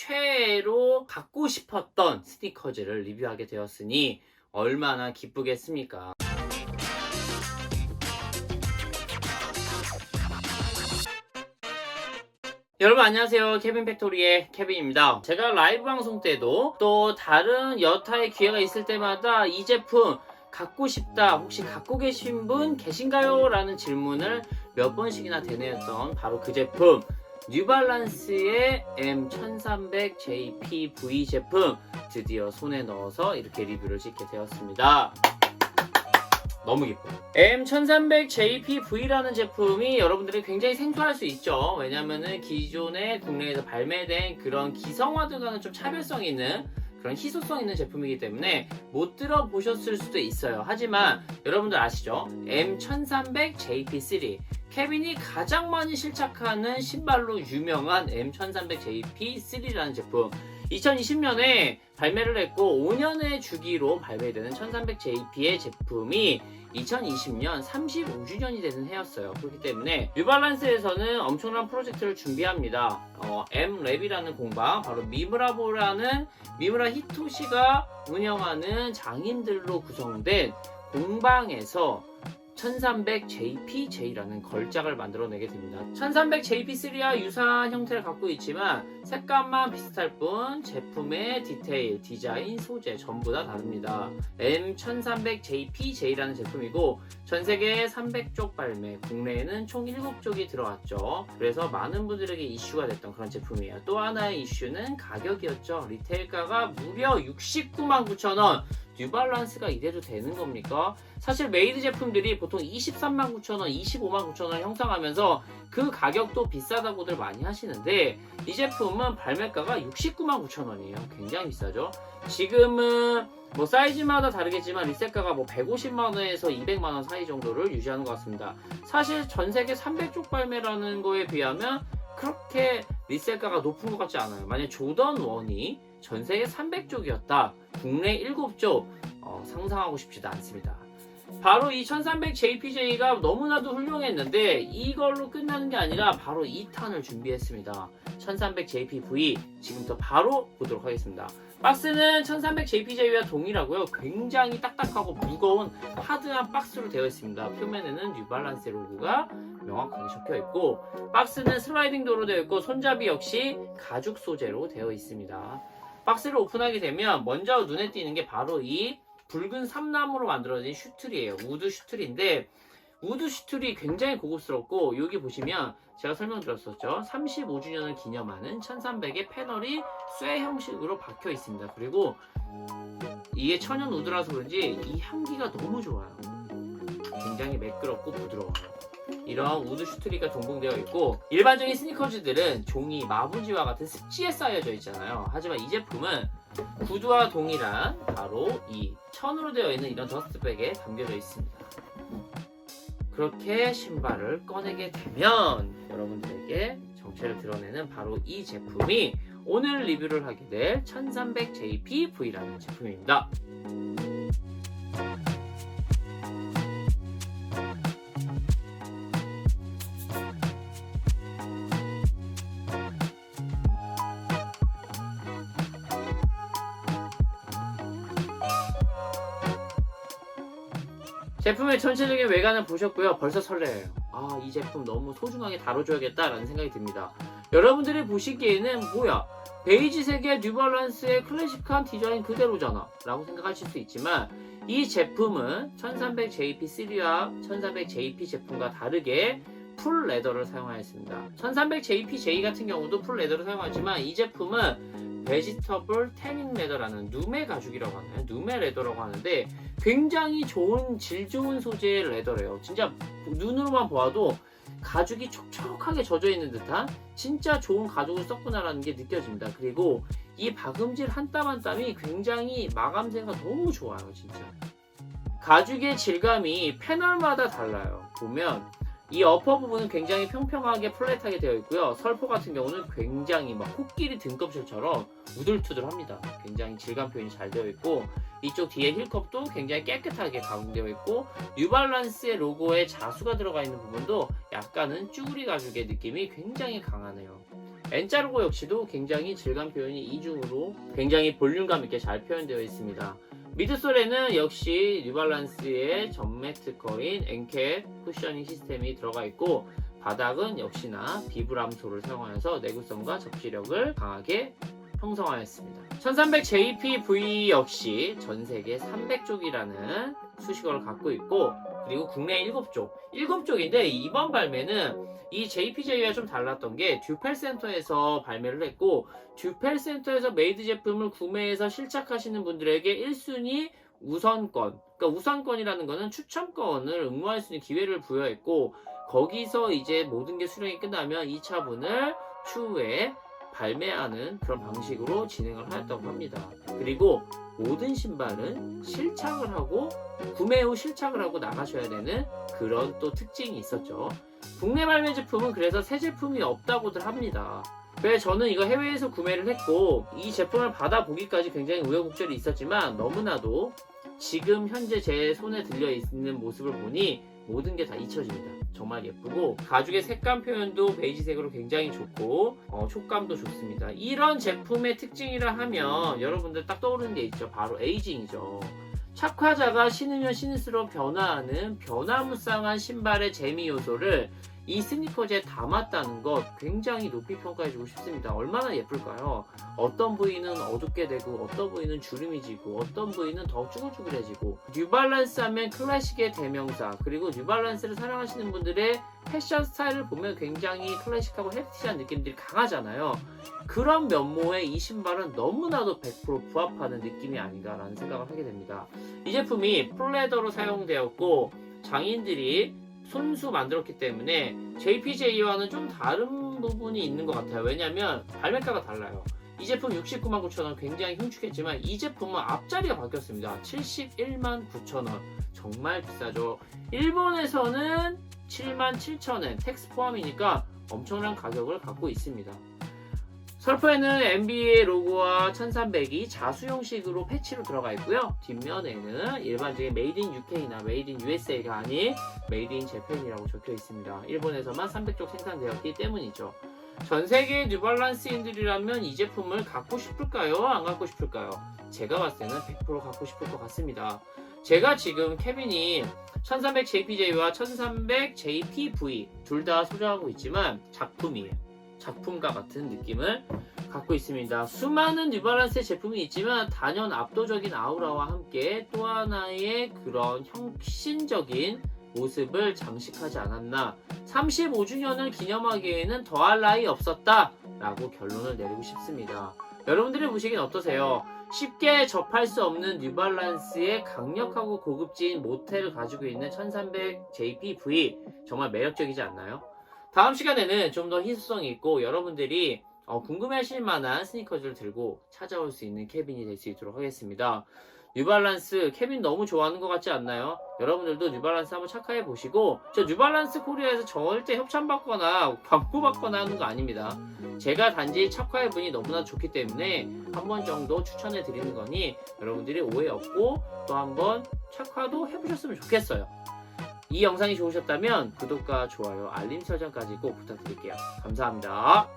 최애로 갖고 싶었던 스니커즈를 리뷰하게 되었으니 얼마나 기쁘겠습니까? 여러분 안녕하세요 케빈 팩토리의 케빈입니다 제가 라이브 방송 때도 또 다른 여타의 기회가 있을 때마다 이 제품 갖고 싶다 혹시 갖고 계신 분 계신가요? 라는 질문을 몇 번씩이나 대내었던 바로 그 제품 뉴발란스의 M1300JPV 제품 드디어 손에 넣어서 이렇게 리뷰를 찍게 되었습니다 너무 기뻐요. M1300JPV라는 제품이 여러분들이 굉장히 생소할 수 있죠. 왜냐면은 기존에 국내에서 발매된 그런 기성화들과는 좀 차별성 있는 그런 희소성 있는 제품이기 때문에 못 들어보셨을 수도 있어요. 하지만 여러분들 아시죠? M1300JP3 케빈이 가장 많이 실착하는 신발로 유명한 M1300JP3라는 제품 2020년에 발매를 했고 5년의 주기로 발매되는 1300JP의 제품이 2020년 35주년이 되는 해였어요. 그렇기 때문에 뉴발란스에서는 엄청난 프로젝트를 준비합니다. 어, M랩이라는 공방, 바로 미무라보라는 미무라 히토시가 운영하는 장인들로 구성된 공방에서 1300JPJ라는 걸작을 만들어내게 됩니다. 1300JP3와 유사한 형태를 갖고 있지만 색감만 비슷할 뿐 제품의 디테일, 디자인, 소재 전부 다 다릅니다. M1300JPJ라는 제품이고 전 세계 300쪽 발매, 국내에는 총 7쪽이 들어왔죠. 그래서 많은 분들에게 이슈가 됐던 그런 제품이에요. 또 하나의 이슈는 가격이었죠. 리테일가가 무려 69만 9천 원. 뉴발란스가 이래도 되는 겁니까? 사실 메이드 제품들이 보통 23만 9천 원, 25만 9천 원 형성하면서 그 가격도 비싸다고들 많이 하시는데 이 제품은 발매가가 69만 9천 원이에요. 굉장히 비싸죠. 지금은 뭐 사이즈마다 다르겠지만 리셋가가 뭐 150만 원에서 200만 원 사이 정도를 유지하는 것 같습니다. 사실 전 세계 300쪽 발매라는 거에 비하면 그렇게 리셀가가 높은 것 같지 않아요. 만약 조던 1이 전 세계 300쪽이었다. 국내 7쪽 어, 상상하고 싶지도 않습니다. 바로 이 1300JPJ가 너무나도 훌륭했는데 이걸로 끝나는 게 아니라 바로 2탄을 준비했습니다. 1300JPV 지금부터 바로 보도록 하겠습니다. 박스는 1300JPJ와 동일하고요. 굉장히 딱딱하고 무거운 하드한 박스로 되어 있습니다. 표면에는 뉴발란스 로고가 명확하게 적혀 있고 박스는 슬라이딩 도로 되어 있고 손잡이 역시 가죽 소재로 되어 있습니다. 박스를 오픈하게 되면 먼저 눈에 띄는 게 바로 이 붉은 삼나무로 만들어진 슈트리예요. 우드 슈트리인데 우드 슈트리 굉장히 고급스럽고 여기 보시면 제가 설명드렸었죠. 35주년을 기념하는 1300의 패널이 쇠 형식으로 박혀 있습니다. 그리고 이게 천연 우드라서 그런지 이 향기가 너무 좋아요. 굉장히 매끄럽고 부드러워요. 이런 우드 슈트리가 동봉되어 있고 일반적인 스니커즈들은 종이 마부지와 같은 습지에 쌓여져 있잖아요. 하지만 이 제품은 구두와 동일한 바로 이 천으로 되어 있는 이런 더스트백에 담겨져 있습니다. 그렇게 신발을 꺼내게 되면 여러분들에게 정체를 드러내는 바로 이 제품이 오늘 리뷰를 하게 될 1300JPV라는 제품입니다. 제품의 전체적인 외관을 보셨고요. 벌써 설레요. 아, 이 제품 너무 소중하게 다뤄줘야겠다라는 생각이 듭니다. 여러분들이 보시기에는 뭐야? 베이지색의 뉴발란스의 클래식한 디자인 그대로잖아. 라고 생각하실 수 있지만 이 제품은 1300JP3와 1300JP 제품과 다르게 풀 레더를 사용하였습니다. 1300JPJ 같은 경우도 풀 레더를 사용하지만 이 제품은 베지터블 태닝 레더라는 누메 가죽이라고 하나요? 누메 레더라고 하는데 굉장히 좋은 질 좋은 소재의 레더래요. 진짜 눈으로만 보아도 가죽이 촉촉하게 젖어 있는 듯한 진짜 좋은 가죽을 썼구나라는 게 느껴집니다. 그리고 이 박음질 한 땀 한 땀이 굉장히 마감새가 너무 좋아요, 진짜. 가죽의 질감이 패널마다 달라요. 보면 이 어퍼 부분은 굉장히 평평하게 플랫하게 되어 있고요. 설포 같은 경우는 굉장히 막 코끼리 등껍질처럼 우들투들합니다. 굉장히 질감 표현이 잘 되어 있고 이쪽 뒤에 힐컵도 굉장히 깨끗하게 가공되어 있고 뉴발란스의 로고에 자수가 들어가 있는 부분도 약간은 쭈구리 가죽의 느낌이 굉장히 강하네요. N자 로고 역시도 굉장히 질감 표현이 이중으로 굉장히 볼륨감 있게 잘 표현되어 있습니다. 미드솔에는 역시 뉴발란스의 전매 특허인 엔캡 쿠셔닝 시스템이 들어가 있고 바닥은 역시나 비브람소를 사용하여서 내구성과 접지력을 강하게 형성하였습니다. 1300 JPV 역시 전 세계 300쪽이라는 수식어를 갖고 있고 그리고 국내 7쪽. 7쪽인데 이번 발매는 이 JPJ와 좀 달랐던 게 듀펠 센터에서 발매를 했고 듀펠 센터에서 메이드 제품을 구매해서 실착하시는 분들에게 1순위 우선권. 그러니까 우선권이라는 거는 추첨권을 응모할 수 있는 기회를 부여했고 거기서 이제 모든 게 수령이 끝나면 2차분을 추후에 발매하는 그런 방식으로 진행을 하였다고 합니다. 그리고 모든 신발은 실착을 하고 구매 후 실착을 하고 나가셔야 되는 그런 또 특징이 있었죠. 국내 발매 제품은 그래서 새 제품이 없다고들 합니다. 그래서 저는 이거 해외에서 구매를 했고 이 제품을 받아보기까지 굉장히 우여곡절이 있었지만 너무나도 지금 현재 제 손에 들려 있는 모습을 보니 모든 게 다 잊혀집니다. 정말 예쁘고 가죽의 색감 표현도 베이지색으로 굉장히 좋고 어, 촉감도 좋습니다. 이런 제품의 특징이라 하면 여러분들 딱 떠오르는 게 있죠. 바로 에이징이죠. 착화자가 신으면 신을수록 변화하는 변화무쌍한 신발의 재미 요소를 이 스니커즈에 담았다는 것 굉장히 높이 평가해주고 싶습니다. 얼마나 예쁠까요? 어떤 부위는 어둡게 되고 어떤 부위는 주름이 지고 어떤 부위는 더 쭈글쭈글해지고 뉴발란스 하면 클래식의 대명사 그리고 뉴발란스를 사랑하시는 분들의 패션 스타일을 보면 굉장히 클래식하고 헤리티한 느낌들이 강하잖아요. 그런 면모에 이 신발은 너무나도 100% 부합하는 느낌이 아닌가라는 생각을 하게 됩니다. 이 제품이 플레더로 사용되었고 장인들이 손수 만들었기 때문에 JPJ와는 좀 다른 부분이 있는 것 같아요. 왜냐하면 발매가가 달라요. 이 제품 69만 9천원 굉장히 흉측했지만 이 제품은 앞자리가 바뀌었습니다. 71만 9천원 정말 비싸죠. 일본에서는 7만 7천원 텍스 포함이니까 엄청난 가격을 갖고 있습니다. 설프에는 NBA 로고와 1300이 자수 형식으로 패치로 들어가 있고요. 뒷면에는 일반적인 메이드 인 UK나 메이드 인 USA가 아닌 메이드 인 재팬이라고 적혀 있습니다. 일본에서만 300쪽 생산되었기 때문이죠. 전 세계 뉴발란스인들이라면 이 제품을 갖고 싶을까요? 안 갖고 싶을까요? 제가 봤을 때는 100% 갖고 싶을 것 같습니다. 제가 지금 케빈이 1300 JPJ와 1300 JPV 둘 다 소장하고 있지만 작품이에요. 작품과 같은 느낌을 갖고 있습니다. 수많은 뉴발란스의 제품이 있지만 단연 압도적인 아우라와 함께 또 하나의 그런 혁신적인 모습을 장식하지 않았나 35주년을 기념하기에는 더할 나위 없었다 라고 결론을 내리고 싶습니다. 여러분들이 보시기엔 어떠세요? 쉽게 접할 수 없는 뉴발란스의 강력하고 고급진 모텔을 가지고 있는 1300 JPV 정말 매력적이지 않나요? 다음 시간에는 좀 더 희소성이 있고 여러분들이 어, 궁금해하실 만한 스니커즈를 들고 찾아올 수 있는 케빈이 될 수 있도록 하겠습니다. 뉴발란스 케빈 너무 좋아하는 것 같지 않나요? 여러분들도 뉴발란스 한번 착화해 보시고 저 뉴발란스 코리아에서 절대 협찬받거나 광고받거나 하는 거 아닙니다. 제가 단지 착화해 보니 너무나 좋기 때문에 한 번 정도 추천해 드리는 거니 여러분들이 오해 없고 또 한번 착화도 해보셨으면 좋겠어요. 이 영상이 좋으셨다면 구독과 좋아요, 알림 설정까지 꼭 부탁드릴게요. 감사합니다.